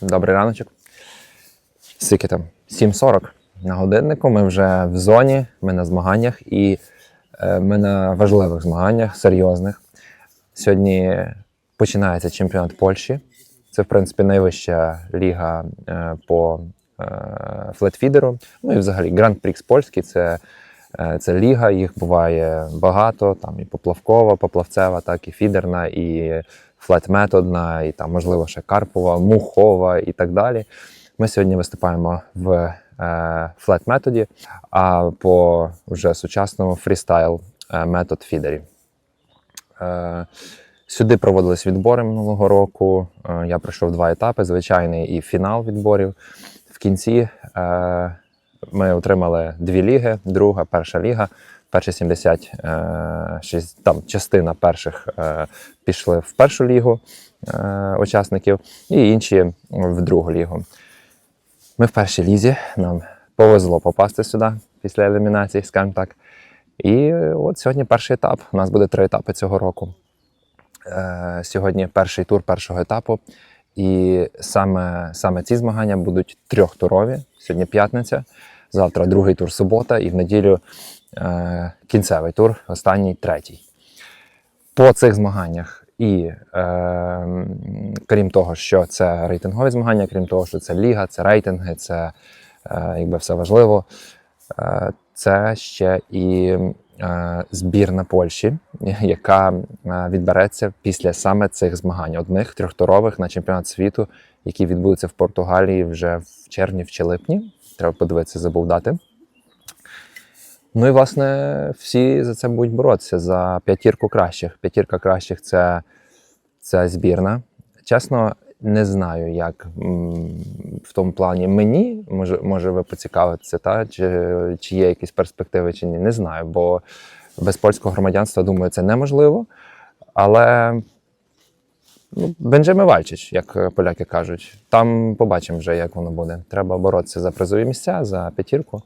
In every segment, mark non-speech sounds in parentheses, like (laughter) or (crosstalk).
Добрий раночок. Скільки там? 7.40 на годиннику. Ми вже в зоні, ми на змаганнях і е, ми на важливих змаганнях, серйозних. Сьогодні починається чемпіонат Польщі. Це, в принципі, найвища ліга е, по е, флетфідеру. Ну і взагалі Гранд-Прікс польський це, це ліга, їх буває багато, там і поплавкова, поплавцева, так, і фідерна, і флет-методна, і там, можливо, ще карпова, мухова і так далі. Ми сьогодні виступаємо в е, флет-методі, а по вже сучасному фрістайл е, метод фідері. Е, Сюди проводились відбори минулого року. Я пройшов два етапи: звичайний і фінал відборів. В кінці ми отримали дві ліги: друга, перша ліга. Перші 70, е, шість- там частина перших пішли в першу лігу учасників, і інші в другу лігу. Ми в першій лізі, нам повезло попасти сюди після елімінації, скажімо так. І от сьогодні перший етап. У нас буде три етапи цього року. Е, Сьогодні перший тур першого етапу. І саме, саме ці змагання будуть трьохтурові. Сьогодні п'ятниця, завтра другий тур субота, і в неділю е, кінцевий тур, останній третій. По цих змаганнях, і е, крім того, що це рейтингові змагання, крім того, що це ліга, це рейтинги, це е, якби все важливо. Е, це ще і е, збірна Польщі, (laughs) яка е, відбереться після саме цих змагань, одних трьохтурових на чемпіонат світу, які відбудуться в Португалії вже в червні чи липні. Треба подивитися, забув дати. Ну і власне всі за це будуть боротися за п'ятірку кращих. П'ятірка кращих це, це збірна. Чесно, не знаю, як в тому плані мені, може, може ви поцікавитеся, та, чи, чи є якісь перспективи, чи ні. Не знаю, бо без польського громадянства, думаю, це неможливо. Але ну, Бенджеми Вальчич, як поляки кажуть, там побачимо вже, як воно буде. Треба боротися за призові місця, за п'ятірку,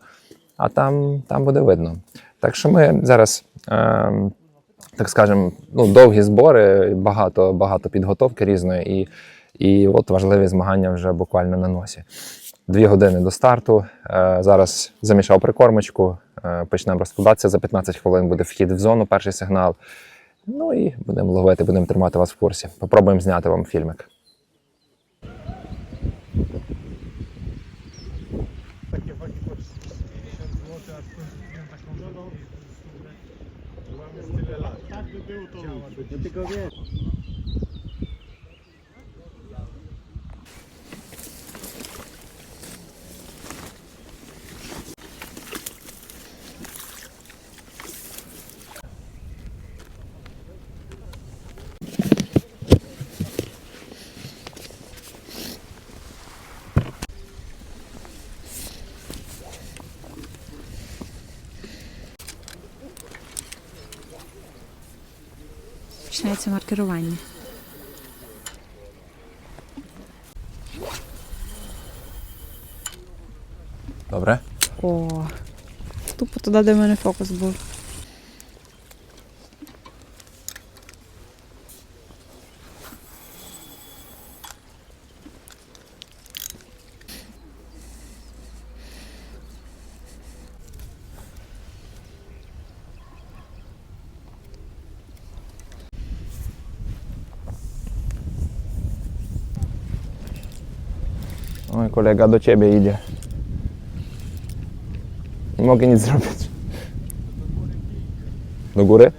а там, там буде видно. Так що ми зараз. Е, так скажемо, ну, довгі збори, багато, багато підготовки різної, і, і от важливі змагання вже буквально на носі. Дві години до старту. Е, зараз замішав прикормочку, е, почнемо розкладатися. За 15 хвилин буде вхід в зону, перший сигнал. Ну і будемо ловити, будемо тримати вас в курсі. Попробуємо зняти вам фільмик. Yo te creo bien. Починається маркерування. Добре? О, тупо туди, де в мене фокус був. kolega do ciebie idzie. Nie mogę nic zrobić. Do góry?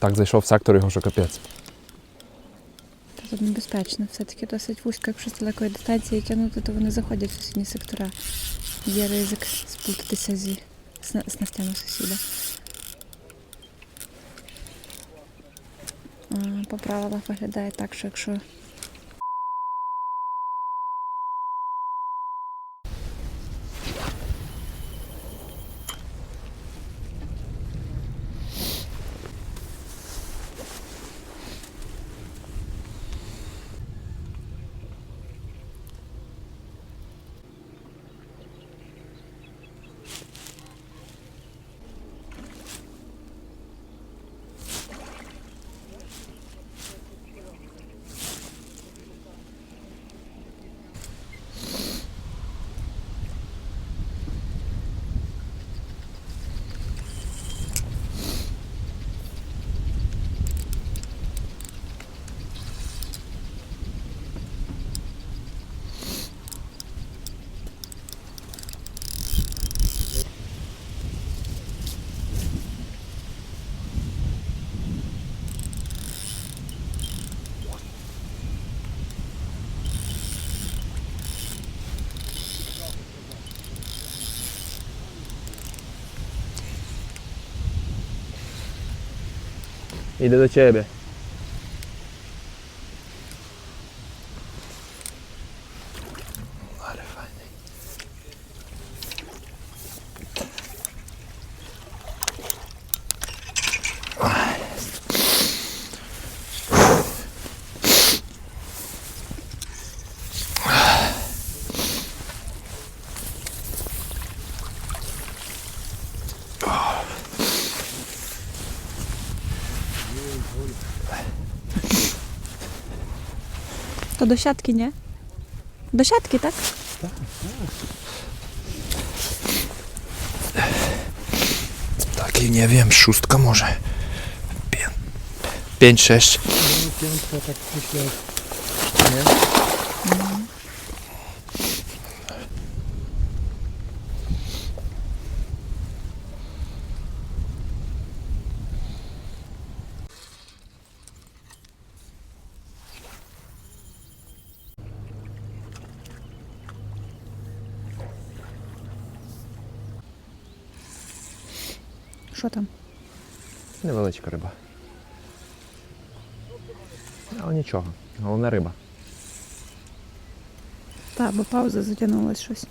Tak zešel vsak, ktorý ho šoka. Небезпечно. Все-таки досить вузько, якщо з далекої дистанції тягнути, то вони заходять в сусідні сектора. Є ризик сплутатися зі снастями сусіда. По правилах виглядає так, що якщо Іде до тебе. To do siatki, nie? Do siatki, tak? Tak, tak. Taki, nie wiem, szóstka może. Pię pięć, sześć. No, Piętka, tak myślę. Nie? Що там? Невеличка риба. Але нічого. Головне риба. Та, бо пауза затягнулась щось.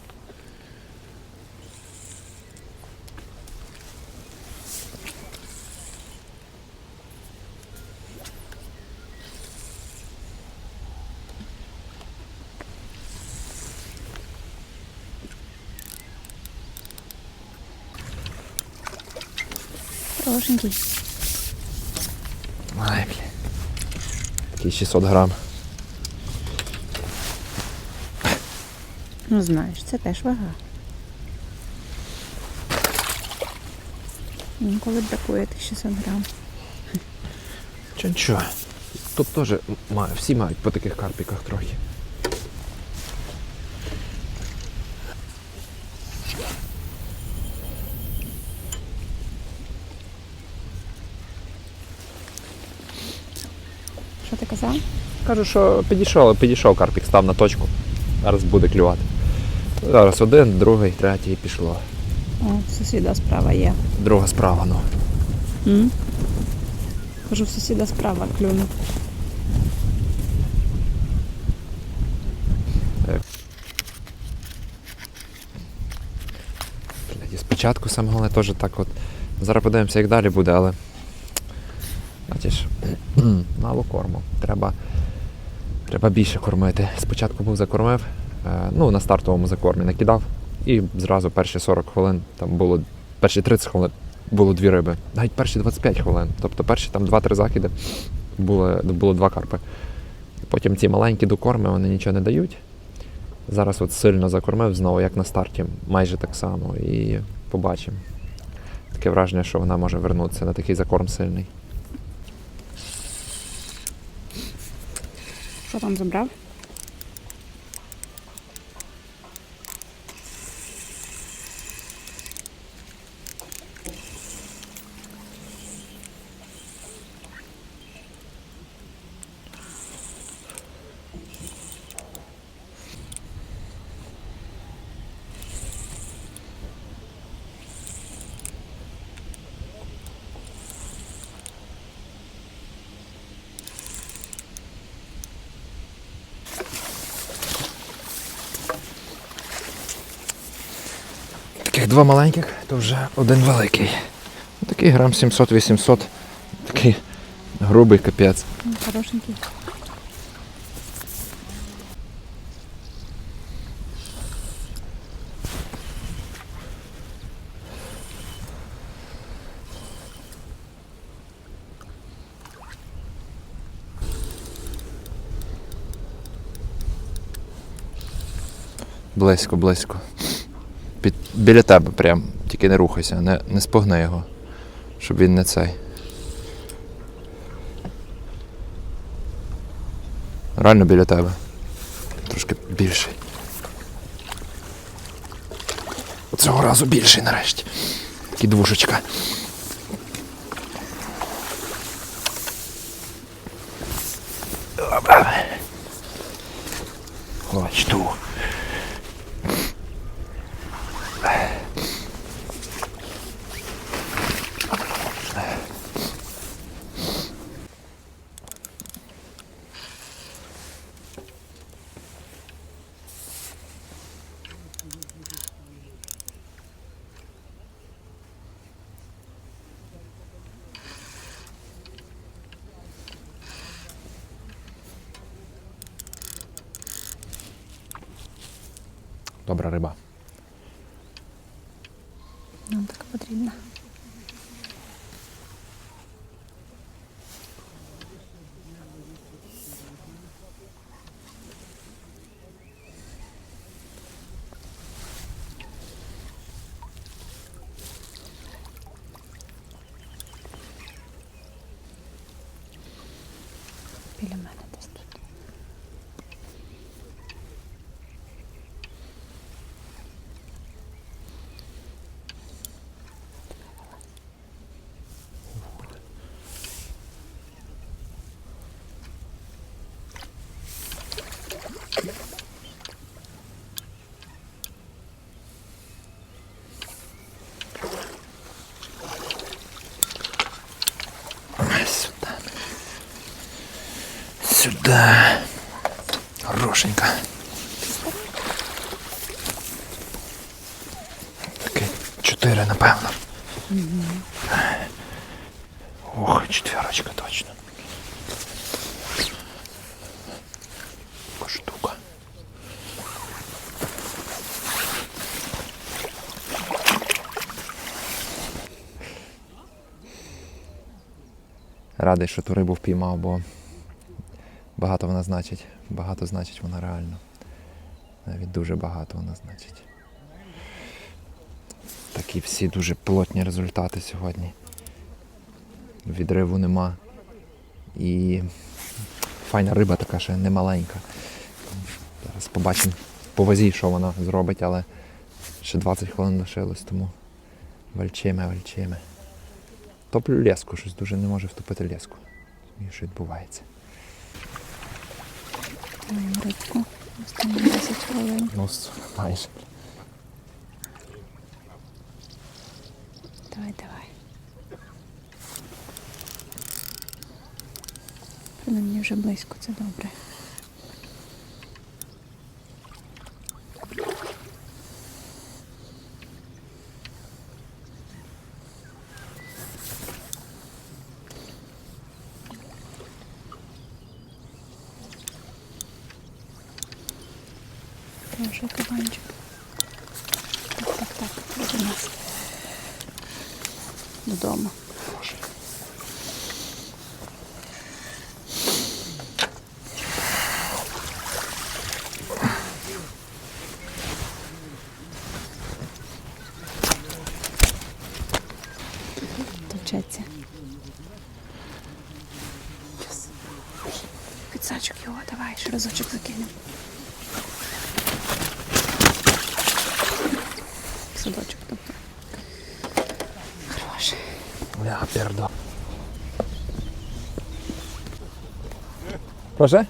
Хорошенький. Ай, блін. Такий 600 грам. Ну знаєш, це теж вага. Інколи бракує тих 600 грам. Чо нічого. Тут теж всі мають по таких карпіках трохи. Що ти казав? Кажу, що підійшов, підійшов карпік, став на точку. Зараз буде клювати. Зараз один, другий, третій пішло. О, сусіда справа є. Друга справа, ну. М? Кажу, в сусіда справа. Блядь, і спочатку саме головне теж так от. Зараз подивимося, як далі буде, але. Мало корму. Треба, треба більше кормити. Спочатку був закормив, е, ну, на стартовому закормі накидав, і зразу перші 40 хвилин, там було перші 30 хвилин було дві риби. Навіть перші 25 хвилин. Тобто перші там 2-3 закиди було, було два карпи. Потім ці маленькі докорми вони нічого не дають. Зараз от сильно закормив знову, як на старті, майже так само. І побачимо. Таке враження, що вона може вернутися на такий закорм сильний. Що там забрав? Цих два маленьких, то вже один великий. Такий грам 700-800. Такий грубий капець. Ну, Хорошенький. Близько, близько. Під, біля тебе прям. Тільки не рухайся, не, не спогни його. Щоб він не цей. Реально біля тебе. Трошки більший. Цього разу більший нарешті. Такий двушечка. Опа. Хоч ту. Добра риба. Нам така потрібна. Біля мене десь тут. Сюда. Сюда. Хорошенька. Таке чотири, напевно. Ох, четверочка точно. Штука. Радий, що ту рибу впіймав, бо багато вона значить. Багато значить вона реально. Навіть дуже багато вона значить. Такі всі дуже плотні результати сьогодні. Відриву нема. І файна риба така ще не маленька. Зараз побачимо по вазі, що вона зробить, але ще 20 хвилин лишилось, тому вальчиме, вальчиме. Топлю леску, щось дуже не може втопити леску. І що відбувається. Рибку. Останні 10 хвилин. Ну, майже. Давай, давай. Принаймні вже близько, це добре. Хороший кабанчик. Так, так, так, у нас. Додому. Товчеться. Щас. Підсачок його, давай, ще разочок закинемо. В Садочок, тобто. Хороший. Я пердо. Go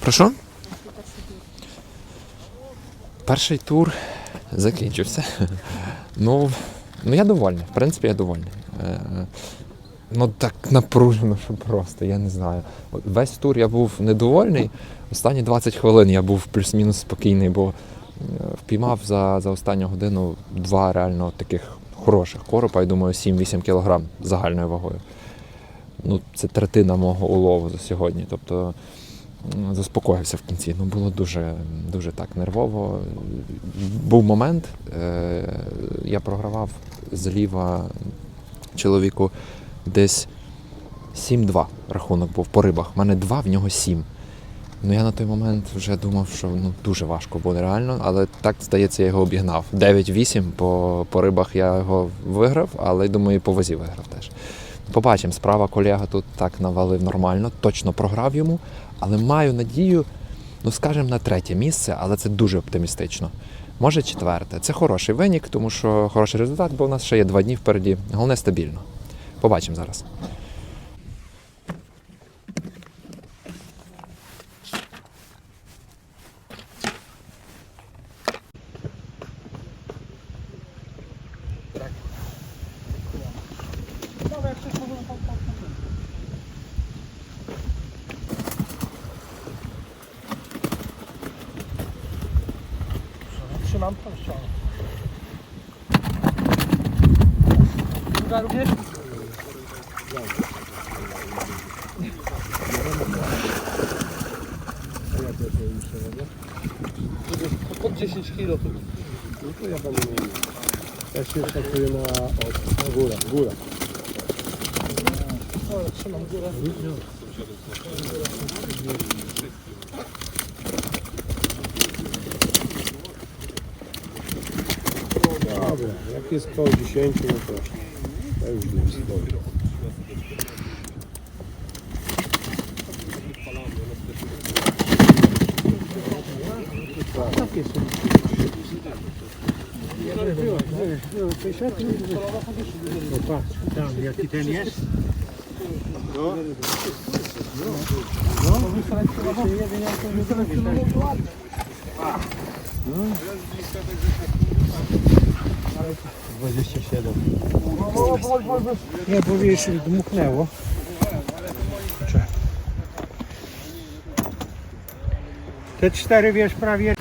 Прошу? Перший тур закінчився. Ну, ну я довольний. В принципі, я довольний. Ну так напружено, що просто, я не знаю. Весь тур я був недовольний. Останні 20 хвилин я був плюс-мінус спокійний, бо е, впіймав за, за останню годину два реально таких хороших коропа, я думаю, 7-8 кілограм загальною вагою. Ну, це третина мого улову за сьогодні. Тобто заспокоївся в кінці. Ну, було дуже, дуже так нервово. Був момент, е, я програвав зліва чоловіку десь 7-2 рахунок був по рибах. У мене 2, в нього 7. Ну я на той момент вже думав, що ну, дуже важко буде реально, але так здається, я його обігнав. 9-8 по, по рибах я його виграв, але думаю, і по вазі виграв теж. Побачимо, справа колега тут так навалив нормально, точно програв йому, але маю надію, ну скажімо, на третє місце, але це дуже оптимістично. Може четверте. Це хороший винік, тому що хороший результат, бо у нас ще є два дні впереді. Головне стабільно. Побачимо зараз. Trzymam tą ścianę. Druga również? Pod 10 kg to No to ja będę miał. Ja się szacuję na, o, na górę, trzymam górę. Dobra, jak jest koło 10, no to, to już nie stoi. no 50 minut. No patrz, tam jaki ten jest. No. No. No. 27. Nie, bo wiesz, dmuchnęło. Te cztery wiesz prawie